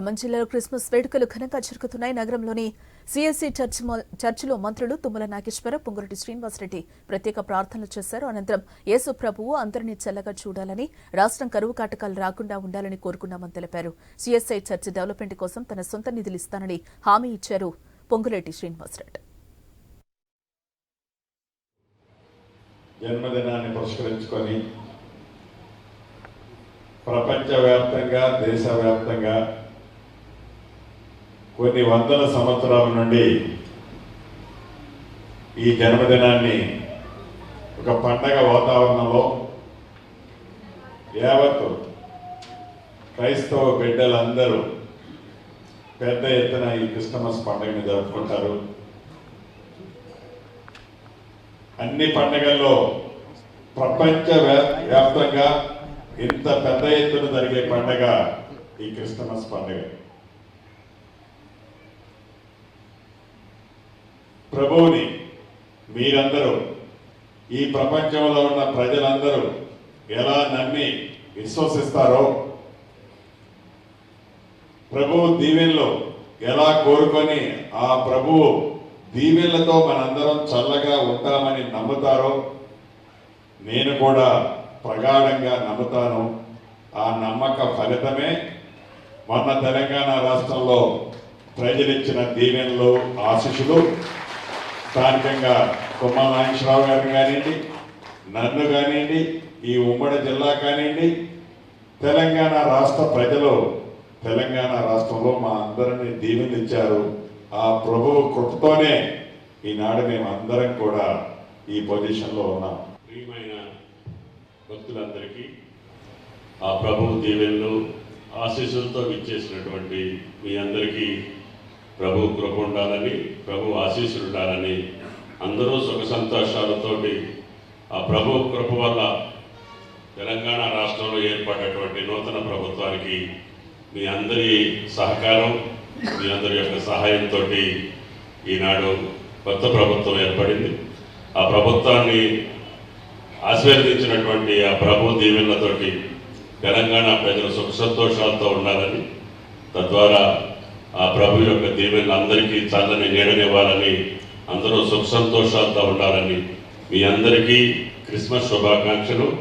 ఖమ్మం జిల్లాలో క్రిస్మస్ వేడుకలు ఘనంగా జరుగుతున్నాయి. నగరంలోని సిఎస్సి చర్చ్ చర్చిలో మంత్రులు తుమ్మల నాగేశ్వర పొంగురెడ్డి శ్రీనివాసరెడ్డి ప్రత్యేక ప్రార్థనలు చేశారు. అనంతరం యేసు ప్రభువు అందరినీ చల్లగా చూడాలని రాష్ట్రం కరువు కాటకాలు రాకుండా ఉండాలని కోరుకున్నామని తెలిపారు. సిఎస్ఐ చర్చ్ డెవలప్మెంట్ కోసం తన సొంత నిధులు ఇస్తానని హామీ ఇచ్చారు పొంగురెడ్డి శ్రీనివాసరెడ్డి. జన్మదినాన్ని పురస్కరించుకొని ప్రపంచవ్యాప్తంగా దేశవ్యాప్తంగా కొన్ని వందల సంవత్సరాల నుండి ఈ జన్మదినాన్ని ఒక పండగ వాతావరణంలో యావత్తు క్రైస్తవ బిడ్డలందరూ పెద్ద ఎత్తున ఈ క్రిస్టమస్ పండుగని జరుపుకుంటారు. అన్ని పండుగల్లో ప్రపంచ వ్యా- వ్యాప్తంగా ఇంత పెద్ద ఎత్తున జరిగే పండుగ ఈ క్రిస్టమస్ పండుగ. ప్రభువుని మీరందరూ ఈ ప్రపంచంలో ఉన్న ప్రజలందరూ ఎలా నమ్మి విశ్వసిస్తారో ప్రభువు దీవెనలో ఎలా కోరుకొని ఆ ప్రభువు దీవెనలతో మనందరం చల్లగా ఉంటామని నమ్ముతారో నేను కూడా ప్రగాఢంగా నమ్ముతాను. ఆ నమ్మక ఫలితమే మొన్న తెలంగాణ రాష్ట్రంలో ప్రజలిచ్చిన దీవెనలు ఆశిషులు స్థానికంగా కుమ్మల నాగేశ్వరరావు గారిని కానివ్వండి నన్ను కానివ్వండి ఈ ఉమ్మడి జిల్లా కానివ్వండి తెలంగాణ రాష్ట్ర ప్రజలు తెలంగాణ రాష్ట్రంలో మా అందరినీ దీవెనిచ్చారు. ఆ ప్రభువు కృపతోనే ఈనాడు మేము అందరం కూడా ఈ పొజిషన్లో ఉన్నాం. ప్రియమైన భక్తులందరికీ ఆ ప్రభువు దీవెనలు ఆశీస్సులతో విచ్చేసినటువంటి మీ అందరికీ ప్రభు కృప ఉండాలని ప్రభు ఆశీస్సులు ఉండాలని అందరూ సుఖ సంతోషాలతోటి ఆ ప్రభు కృప వల్ల తెలంగాణ రాష్ట్రంలో ఏర్పడినటువంటి నూతన ప్రభుత్వానికి మీ అందరి సహకారం మీ అందరి యొక్క సహాయంతో ఈనాడు కొత్త ప్రభుత్వం ఏర్పడింది. ఆ ప్రభుత్వాన్ని ఆశీర్వదించినటువంటి ఆ ప్రభు దీవెనలతోటి తెలంగాణ ప్రజలు సుఖ సంతోషాలతో ఉండాలని తద్వారా ఆ ప్రభు యొక్క దీవెనలు అందరికీ చల్లని నీడనివ్వాలని అందరూ సుఖ సంతోషాలతో ఉండాలని మీ అందరికీ క్రిస్మస్ శుభాకాంక్షలు.